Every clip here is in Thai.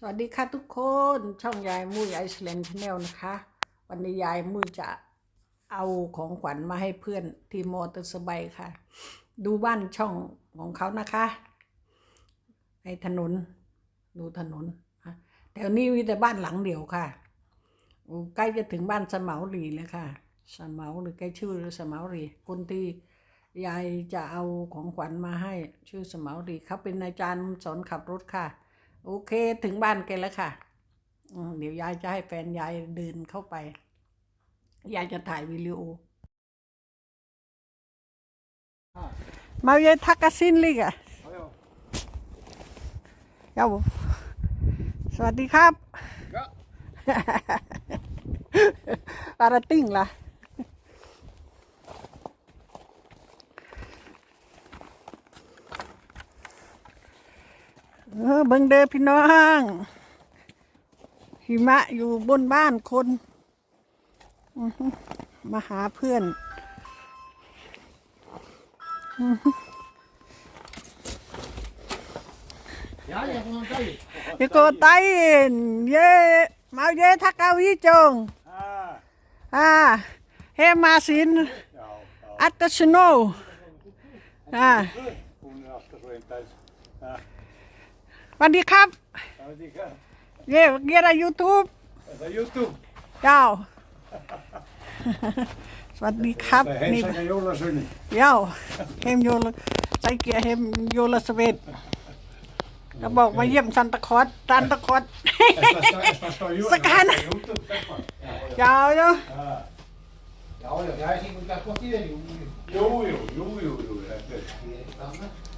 สวัสดีค่ะทุกคนช่องยายมุ้ยไอซ์แลนด์ชาแนลนะคะ วันนี้ยายมุ้ยจะเอาของขวัญมาให้เพื่อนที่มอเตอร์สบายค่ะ ดูบ้านช่องของเขานะคะ ในถนนดูถนนแถวนี้มีแต่บ้านหลังเดียวค่ะโอ้ใกล้จะถึงบ้านสมาวรีแล้วค่ะสมาหรือใกล้ชื่อสมาวรีคนที่ยายจะเอาของขวัญมาให้ชื่อสมาวรีเขาเป็นอาจารย์สอนขับรถค่ะ โอเคถึงบ้านแกแล้วค่ะอืมเดี๋ยวยายจะให้แฟนยายเดินเข้าไป ยายจะถ่ายวิดีโอมาเยทักกะซินลิกอะเจ้าสวัสดีครับ Ja. ปาราติ้งล่ะ เออเบิ่งเด้อพี่น้อง หิมะอยู่บนบ้านคน มาหาเพื่อน Ja, je hebt nog een tijd. เยโกไตนเย่มาเย่ทักเอาวิจง อ่า เฮมาสิน อัตชโน อ่า Goedenavond, zo in thuis. Ja, สวัสดีครับ dat is die เย่เกียร์ยูทูบ Dat is YouTube. เจ้า สวัสดีครับ Bij นี่ Hens en Jola Sunny. เย้าเฮมโยลใส่เกียร์เฮมโยลสเวตก็บอกมาเยี่ยมซันตาคลอสซันตาคลอส Is dat zo Sekan. YouTube, zeg maar. ยาวเนาะ Ja. Ja, ja, jij ziet moet dat kwartier doen. Jo, jo, jo, jo, jo. Dat is het. Erik dan, hè? Jo, maar je bent al winnen of niet? Nou, heb je dus hard weer. Hij heeft er nog altijd in. Ja, ja,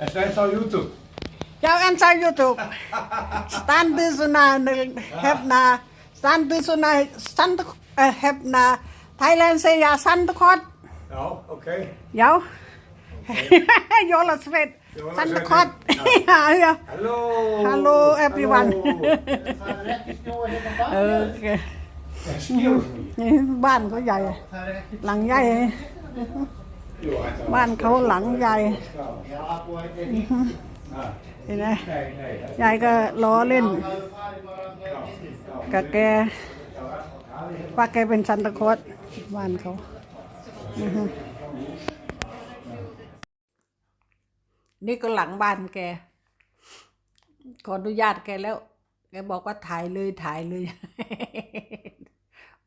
Anh đang YouTube? Dạ em sao YouTube. stand tư su na hẹp na Stan tư su na Stan à, na Thailand say ya Stan tư khót. yeah okay Dạ. Yo là Svet. Stan tư khót. Dạ, dạ. Hello. Hello everyone. Ừ, okay. Excuse me. Ban có dày. À? Lằng dày. ขาใหญ่ Van de rest. หลังใหญ่ Jo, hij บ้านเขาหลังใหญ่ Ja, voor het is niet. Ah, เห็นไหม nee, nee. ยายก็ล้อเล่น Nou, de vader maar aan het is. กับแกว่าแกเป็นซันตาคลอสบ้านเขาอือฮึนี่ก็หลังบ้านแก ขออนุญาตแกแล้ว แกบอกว่าถ่ายเลยถ่ายเลย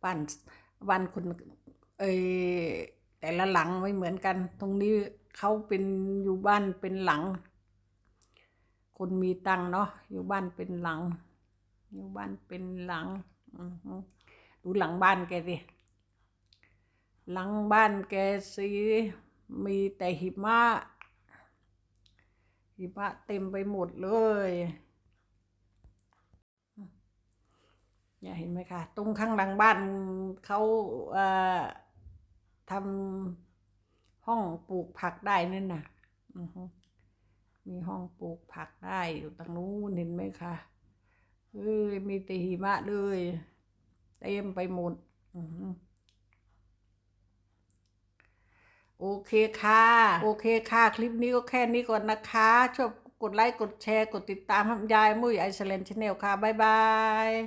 บ้านบ้านคุณเอย แต่ละหลังไม่เหมือนกัน ตรงนี้เขาเป็นอยู่บ้านเป็นหลัง คนมีตังค์เนาะอยู่บ้านเป็นหลัง อยู่บ้านเป็นหลังดูหลังบ้านแกสิหลังบ้านแกสีมีแต่หิมะหิมะเต็มไปหมดเลยอย่าเห็นไหมคะตรงข้างหลังบ้านเขาเอ่อ ทำห้องปลูกผักได้นั่นน่ะมีห้องปลูกผักได้อยู่ตรงนู้นเห็นไหมคะเอ้ยมีแต่หิมะเลยเต็มไปหมดโอเคค่ะ โอเคค่ะ คลิปนี้ก็แค่นี้ก่อนนะคะ ชอบกดไลค์ กดแชร์ กดติดตามให้ยายมุ้ยไอซ์แลนด์ชาแนลค่ะ บ๊ายบาย